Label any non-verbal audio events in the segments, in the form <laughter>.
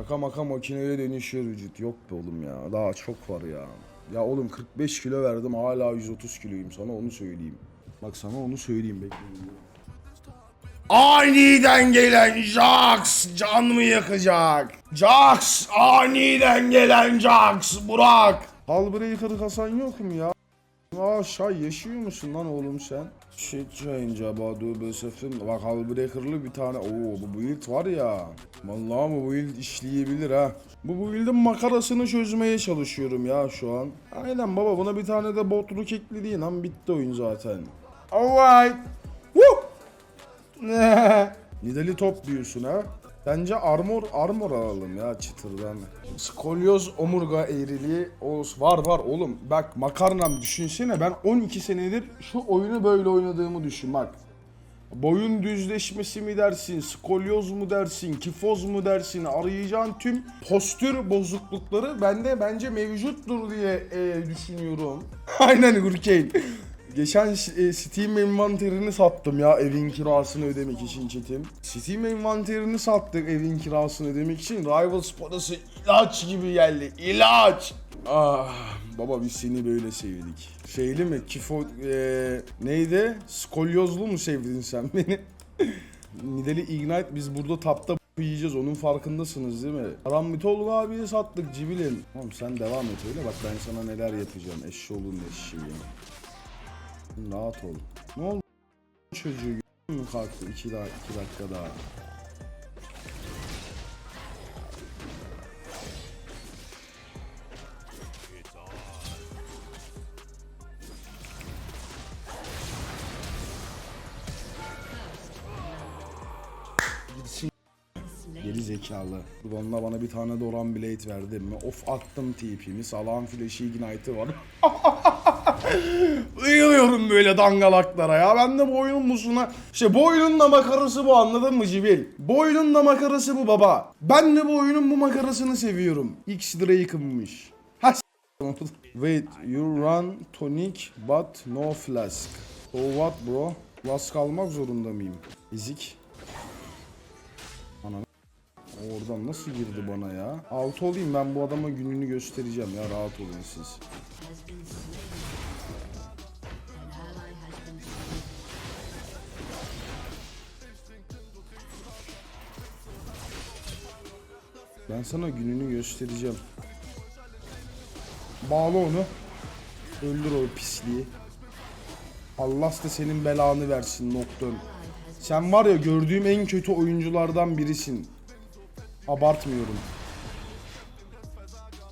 Şaka maka makineye dönüşüyor vücut. Yok be oğlum ya. Daha çok var ya. Ya oğlum 45 kilo verdim hala 130 kiloyum. Sana onu söyleyeyim. Bak sana onu söyleyeyim bekleyin. Aniden gelen Jax can mı yakacak? Jax aniden gelen Jax Burak. Halbreaker kasan yok mu ya? Şay yaşıyor musun lan oğlum sen? Shit change about BSF'in bak Halbreaker'lı bir tane. Oo bu build var ya. Vallahi bu build işleyebilir ha. Bu build'in makarasını çözmeye çalışıyorum ya şu an. Aynen baba buna bir tane de botluk eklediğin an bitti oyun zaten. Alright. Woo! <laughs> Nidali top diyorsun ha Bence armor armor alalım ya çıtırdan. Skolyoz omurga eğriliği olsun. Var var oğlum. Bak makarnam düşünsene ben 12 senedir şu oyunu böyle oynadığımı düşün bak. Boyun düzleşmesi mi dersin, skolyoz mu dersin, kifoz mu dersin, arayacağın tüm postür bozuklukları bende bence mevcuttur diye e, düşünüyorum. <laughs> Aynen Hurricane. Geçen e, Steam envanterini sattım ya evin kirasını ödemek için çetim. Steam envanterini sattık evin kirasını ödemek için. Rivals parası ilaç gibi geldi. İlaç. Ah baba biz seni böyle sevdik. Şeyli mi? Kifo e, neydi? Skolyozlu mu sevdin sen beni? <laughs> Nidali Ignite biz burada tapta yiyeceğiz onun farkındasınız değil mi? Aram bir Tolga abiye sattık cibilin. Oğlum sen devam et öyle bak ben sana neler yapacağım eşşoğlun eşeği. Rahat ol. Ne oldu çocuğu mü kalktı 2 daha 2 dakika daha. Geri zekalı. Donla bana bir tane Doran Blade verdi mi? Of attım TP'mi. Salağın flash'i ignite'ı var. <laughs> Bayılıyorum böyle dangalaklara ya. Ben de bu oyunun musuna... İşte bu oyunun da makarası bu anladın mı Cibil? Bu oyunun da makarası bu baba. Ben de bu oyunun bu makarasını seviyorum. X Drake'ınmış. Ha s- Wait, you run tonic but no flask. So what bro? Flask almak zorunda mıyım? Ezik. Oradan nasıl girdi bana ya? Altı olayım ben bu adama gününü göstereceğim ya rahat olun siz. Ben sana gününü göstereceğim. Bağla onu. Öldür o pisliği. Allah da senin belanı versin Nocturne. Sen var ya gördüğüm en kötü oyunculardan birisin. Abartmıyorum.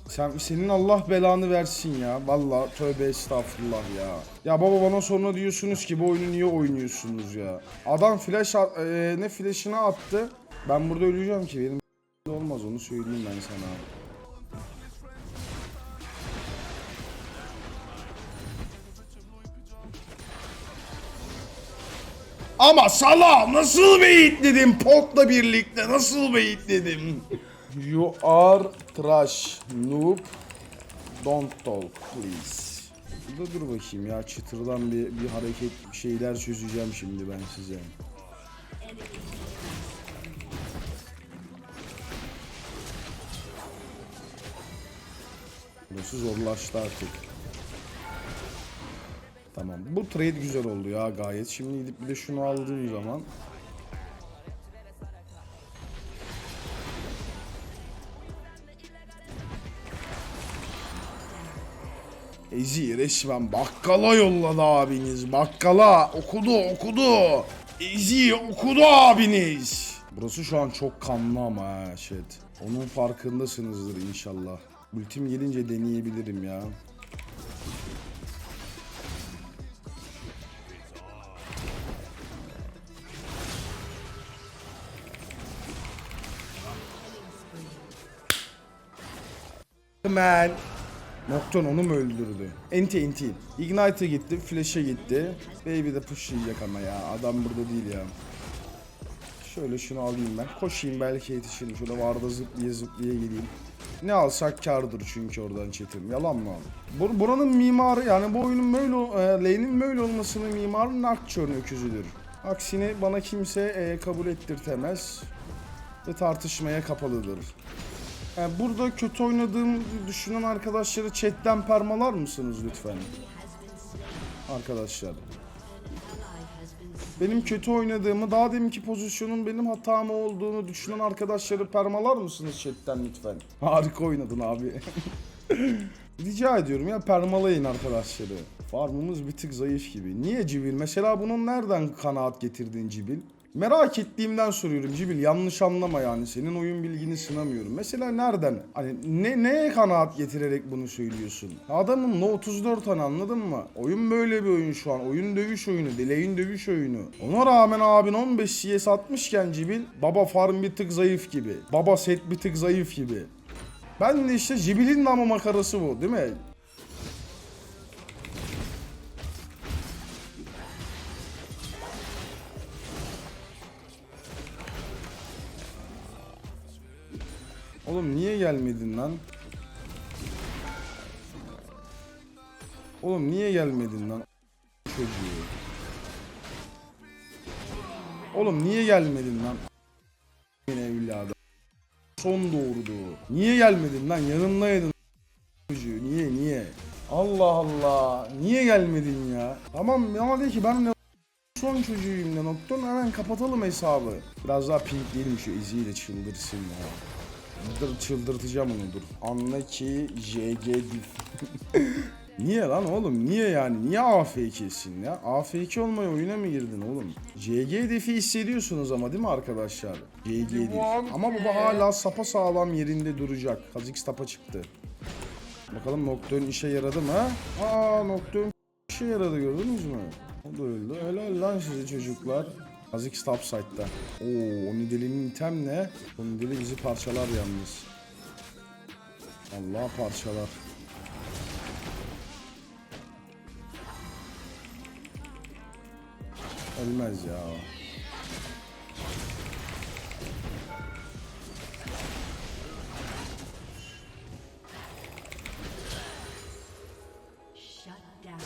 Sen senin Allah belanı versin ya. Vallahi tövbe estağfurullah ya. Ya baba bana sonra diyorsunuz ki bu oyunu niye oynuyorsunuz ya? Adam flash at- e, ne flash'ını attı. Ben burada öleceğim ki benim <laughs> olmaz onu söyleyeyim ben sana. Ama sala nasıl beyitledim potla birlikte nasıl beyitledim? You are trash noob. Don't talk please. Burada dur bakayım ya çıtırdan bir, bir hareket şeyler çözeceğim şimdi ben size. Burası zorlaştı artık. Tamam. Bu trade güzel oldu ya gayet. Şimdi gidip bir de şunu aldığım zaman Ezi resmen bakkala yolladı abiniz. Bakkala okudu okudu. Ezi okudu abiniz. Burası şu an çok kanlı ama ha shit. Onun farkındasınızdır inşallah. Ultim gelince deneyebilirim ya. Man. Nocturne onu mu öldürdü? Enti enti. Ignite'a gitti, Flash'e gitti. Baby de pushlayacak ama ya. Adam burada değil ya. Şöyle şunu alayım ben. Koşayım belki yetişirim. Şöyle varda zıplaya zıplaya geleyim. Ne alsak kardır çünkü oradan çetim. Yalan mı abi? Bur buranın mimarı yani bu oyunun böyle, e, lane'in böyle olmasının mimarı Nocturne öküzüdür. Aksine bana kimse e, kabul ettirtemez ve tartışmaya kapalıdır. Yani burada kötü oynadığım düşünen arkadaşları chatten permalar mısınız lütfen? Arkadaşlar. Benim kötü oynadığımı, daha deminki pozisyonun benim hatam olduğunu düşünen arkadaşları permalar mısınız chatten lütfen? Harika oynadın abi. <laughs> Rica ediyorum ya permalayın arkadaşları. Farmımız bir tık zayıf gibi. Niye Cibil? Mesela bunun nereden kanaat getirdin Cibil? Merak ettiğimden soruyorum Cibil. Yanlış anlama yani. Senin oyun bilgini sınamıyorum. Mesela nereden? Hani ne neye kanaat getirerek bunu söylüyorsun? Adamın no 34 tane anladın mı? Oyun böyle bir oyun şu an. Oyun dövüş oyunu. Dileğin dövüş oyunu. Ona rağmen abin 15 CS atmışken Cibil baba farm bir tık zayıf gibi. Baba set bir tık zayıf gibi. Ben de işte Cibil'in namı makarası bu değil mi? Oğlum niye gelmedin lan? Oğlum niye gelmedin lan? Çocuğu. Oğlum niye gelmedin lan? Yine evladım. Son doğurdu. Niye gelmedin lan? Yanımdaydın çocuğu. Niye niye? Allah Allah. Niye gelmedin ya? Tamam ama de ki ben ne son çocuğuyum ne nokta hemen kapatalım hesabı. Biraz daha pink değilim şu iziyle çıldırsın ya. Dur çıldırtacağım onu dur. Anla ki JG diff. <laughs> Niye lan oğlum? Niye yani? Niye AFK'sin ya? AFK olmaya oyuna mı girdin oğlum? JG diff'i hissediyorsunuz ama değil mi arkadaşlar? JG diff. Ama baba hala sapa sağlam yerinde duracak. Kha'Zix tapa çıktı. Bakalım Nocturne işe yaradı mı? Aa Nocturne işe yaradı gördünüz mü? O da öldü. Helal lan size çocuklar. Kha'Zix topside'da. Oo, o Nidalee'nin item ne? O Nidalee bizi parçalar yalnız. Allah parçalar. Ölmez ya.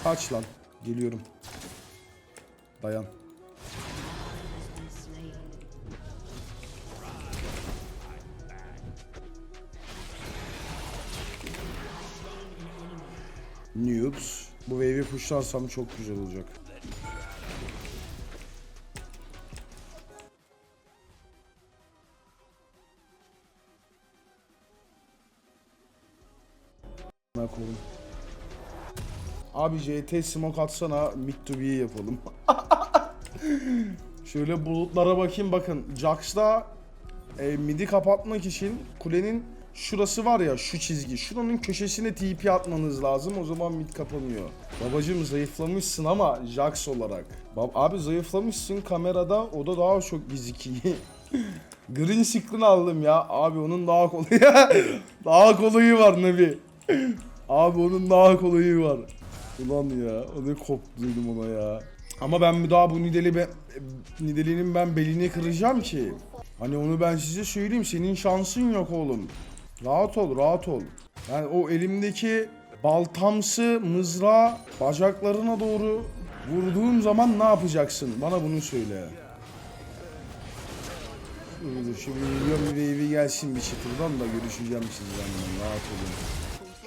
Kaç lan. Geliyorum. Dayan. Noobs. Bu wave'i pushlarsam çok güzel olacak. Koyayım. Abi JT smoke atsana mid to B'yi yapalım. <laughs> Şöyle bulutlara bakayım bakın. Jax'da e, midi kapatmak için kulenin şurası var ya şu çizgi. Şuranın köşesine TP atmanız lazım. O zaman mid kapanıyor. Babacım zayıflamışsın ama Jax olarak. Bab abi zayıflamışsın kamerada o da daha çok gizli <laughs> Green screen aldım ya. Abi onun daha kolayı <laughs> daha kolayı var Nabi. Abi onun daha kolayı var. Ulan ya o ne koptuydum ona ya. Ama ben daha bu Nidali ben, Nidali'nin ben belini kıracağım ki. Hani onu ben size söyleyeyim senin şansın yok oğlum. Rahat ol rahat ol. Yani o elimdeki baltamsı mızrağı bacaklarına doğru vurduğum zaman ne yapacaksın? Bana bunu söyle. Dur, Şimdi milyon bir wave'i gelsin bir çıtırdan da görüşeceğim sizden rahat olun.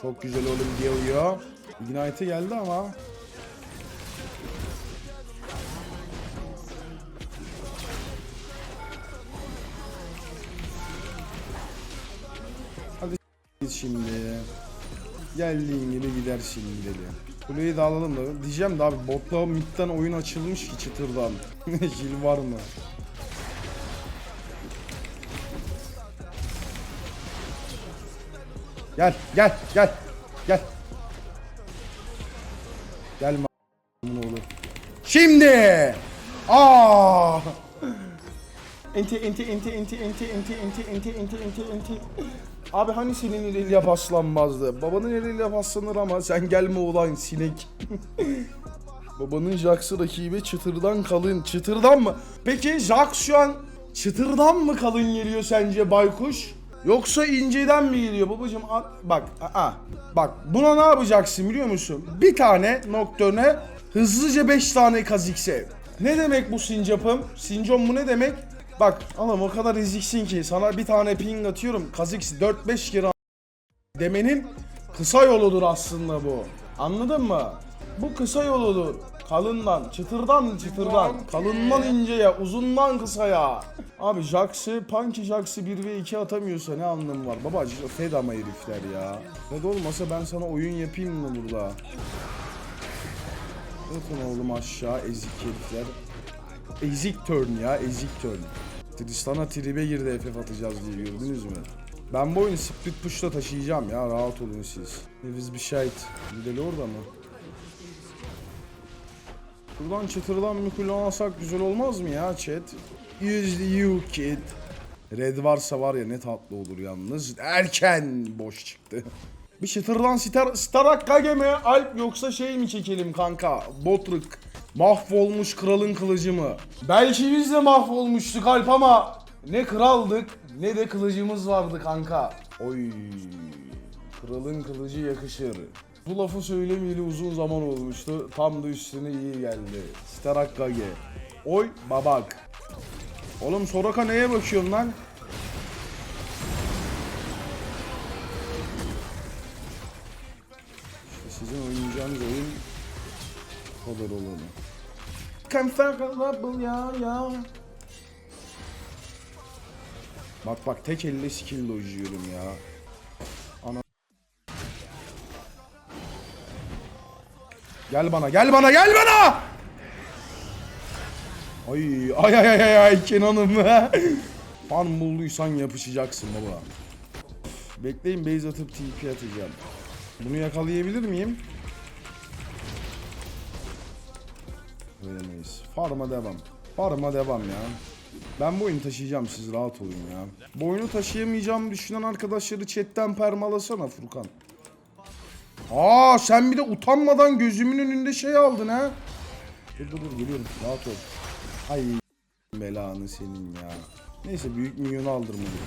Çok güzel oğlum geliyor. Ignite geldi ama. Şimdi. Geldiğin gibi gider şimdi dedi. Kuleyi de alalım da. Diyeceğim de abi botla midden oyun açılmış ki çıtırdan. <laughs> Jil var mı? Gel, gel, gel. Gel. Gel ma*********************************************************************************************************************e Enti enti enti enti enti enti enti enti enti enti Abi hani senin eliyle paslanmazdı? Babanın eliyle paslanır ama sen gelme ulan sinek. Babanın Jax'ı rakibi çıtırdan kalın. Çıtırdan mı? Peki Jax şu an çıtırdan mı kalın geliyor sence baykuş? Yoksa inceden mi geliyor babacım? A- Bak, aa, bak buna ne yapacaksın biliyor musun? Bir tane Nocturne'e hızlıca 5 tane Kha'Zix'e. Ne demek bu sincapım? Sincon mu ne demek? Bak oğlum o kadar eziksin ki sana bir tane ping atıyorum. Kazix 4-5 kere demenin kısa yoludur aslında bu. Anladın mı? Bu kısa yoludur. Kalından, çıtırdan çıtırdan, kalından inceye, uzundan kısaya. Abi Jax'ı, Punky Jax'ı 1 ve 2 atamıyorsa ne anlamı var? Baba Fed ama herifler ya. Fed olmasa ben sana oyun yapayım mı burada? Bakın oğlum aşağı ezik herifler. Ezik turn ya ezik turn. Tristan'a tribe girdi FF atacağız diye gördünüz mü? Ben bu oyunu split push'la taşıyacağım ya rahat olun siz. Neviz bir şahit. Gideli orada mı? Buradan çıtırdan mı kullansak güzel olmaz mı ya chat? Use you kid. Red varsa var ya ne tatlı olur yalnız. Erken boş çıktı. Bir çıtırdan Star, Starak Kage mi? Alp yoksa şey mi çekelim kanka? Botruk. Mahvolmuş kralın kılıcı mı? Belki biz de mahvolmuştuk Alp ama ne kraldık ne de kılıcımız vardı kanka. Oy. Kralın kılıcı yakışır. Bu lafı söylemeyeli uzun zaman olmuştu. Tam da üstüne iyi geldi. Starak Kage. Oy babak. Oğlum Soraka neye bakıyorsun lan? İşte sizin oynayacağınız oyun kadar olanı. Comfortable ya ya. Bak bak tek elle skill dojluyorum ya. Ana. Gel bana gel bana gel bana. Ay ay ay ay ay Kenan'ım. <laughs> Fan bulduysan yapışacaksın baba. Bekleyin base atıp TP atacağım. Bunu yakalayabilir miyim? Veremeyiz. Farm'a devam. Farm'a devam ya. Ben bu oyunu taşıyacağım siz rahat olun ya. Bu oyunu taşıyamayacağımı düşünen arkadaşları chatten permalasana Furkan. Aa sen bir de utanmadan gözümün önünde şey aldın ha. Dur dur dur geliyorum rahat ol. Ay belanı senin ya. Neyse büyük milyonu aldırmadım.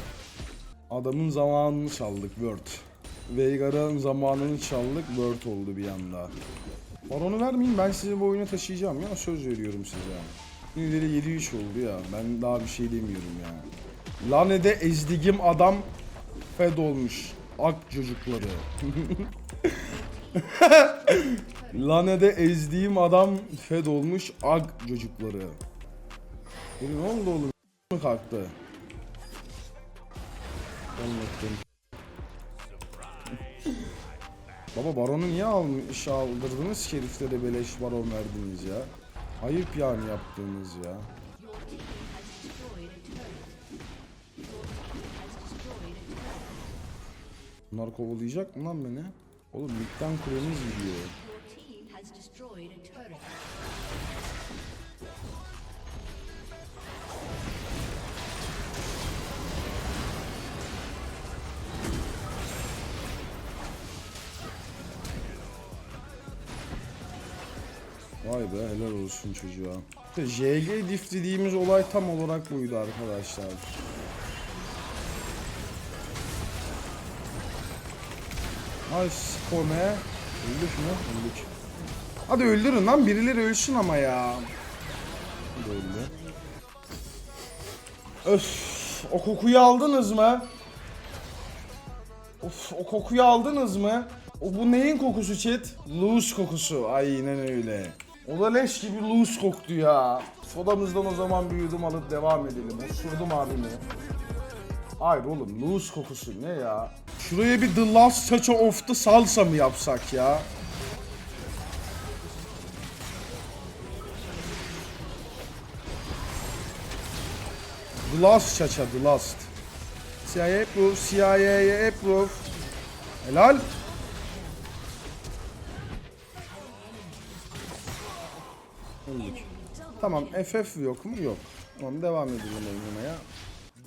Adamın zamanını çaldık Word. Veigar'ın zamanını çaldık Word oldu bir anda. Baronu vermeyin ben size bu oyunu taşıyacağım ya söz veriyorum size. Yine 7-3 oldu ya ben daha bir şey demiyorum ya. Lane'de ezdigim adam fed olmuş. Ak çocukları. <laughs> Lane'de ezdiğim adam fed olmuş ag çocukları. Ne oldu oğlum? kalktı? Anlattım. Baba baronu niye almış aldırdınız ki heriflere beleş baron verdiniz ya? Ayıp yani yaptığınız ya. Bunlar kovalayacak mı lan beni? Oğlum ligden kulemiz gidiyor. Be helal olsun çocuğa. JG diff dediğimiz olay tam olarak buydu arkadaşlar. Ay Spome. Öldük mü? Öldük. Hadi öldürün lan birileri ölsün ama ya. Öldü. Öf, o kokuyu aldınız mı? Of, o kokuyu aldınız mı? O bu neyin kokusu chat? Loose kokusu. Aynen öyle. O da leş gibi loose koktu ya. Sodamızdan o zaman bir yudum alıp devam edelim. Osurdum abimi. Hayır oğlum loose kokusu ne ya? Şuraya bir The Last Touch of the Salsa mı yapsak ya? The Last Chacha, The Last. CIA approve, CIA approve. Helal. Öldük. Tamam FF yok mu? Yok. Tamam devam edelim oynamaya.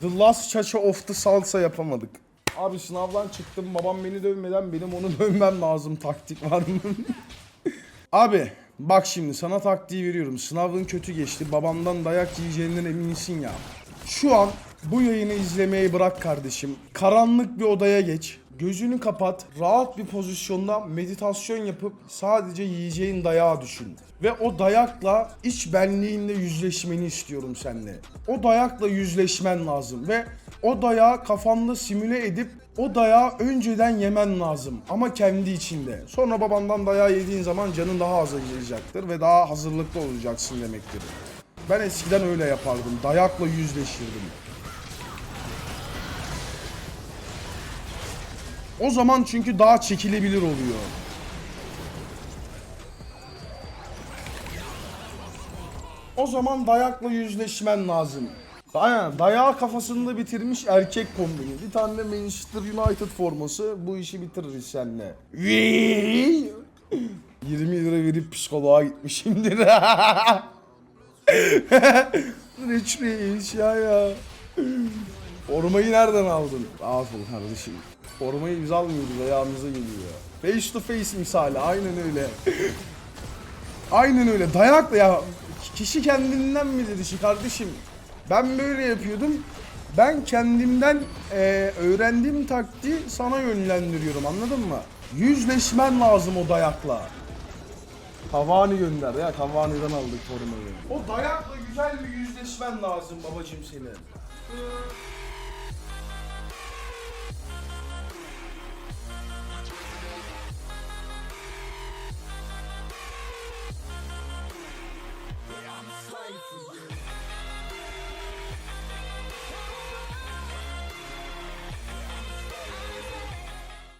The Last Chacha of the Salsa yapamadık. Abi sınavdan çıktım babam beni dövmeden benim onu dövmem lazım taktik var mı? <laughs> Abi bak şimdi sana taktiği veriyorum. Sınavın kötü geçti. Babamdan dayak yiyeceğinden eminsin ya. Şu an bu yayını izlemeyi bırak kardeşim. Karanlık bir odaya geç. Gözünü kapat, rahat bir pozisyonda meditasyon yapıp sadece yiyeceğin dayağı düşün. Ve o dayakla iç benliğinle yüzleşmeni istiyorum seninle. O dayakla yüzleşmen lazım ve o dayağı kafanda simüle edip o dayağı önceden yemen lazım ama kendi içinde. Sonra babandan dayağı yediğin zaman canın daha az acıyacaktır ve daha hazırlıklı olacaksın demektir. Ben eskiden öyle yapardım. Dayakla yüzleşirdim. O zaman çünkü daha çekilebilir oluyor. O zaman dayakla yüzleşmen lazım. Aynen dayağı kafasında bitirmiş erkek kombini. Bir tane de Manchester United forması bu işi bitirir seninle. 20 lira verip psikoloğa gitmişimdir. <laughs> Rich reis ya ya. Formayı nereden aldın? Aferin kardeşim. Formayı biz almıyoruz ayağımıza geliyor. Face to face misali aynen öyle. <laughs> aynen öyle dayakla ya kişi kendinden mi dedi kardeşim? Ben böyle yapıyordum. Ben kendimden eee, öğrendiğim taktiği sana yönlendiriyorum anladın mı? Yüzleşmen lazım o dayakla. Cavani gönder ya Cavani'den aldık formayı. O dayakla güzel bir yüzleşmen lazım babacım senin.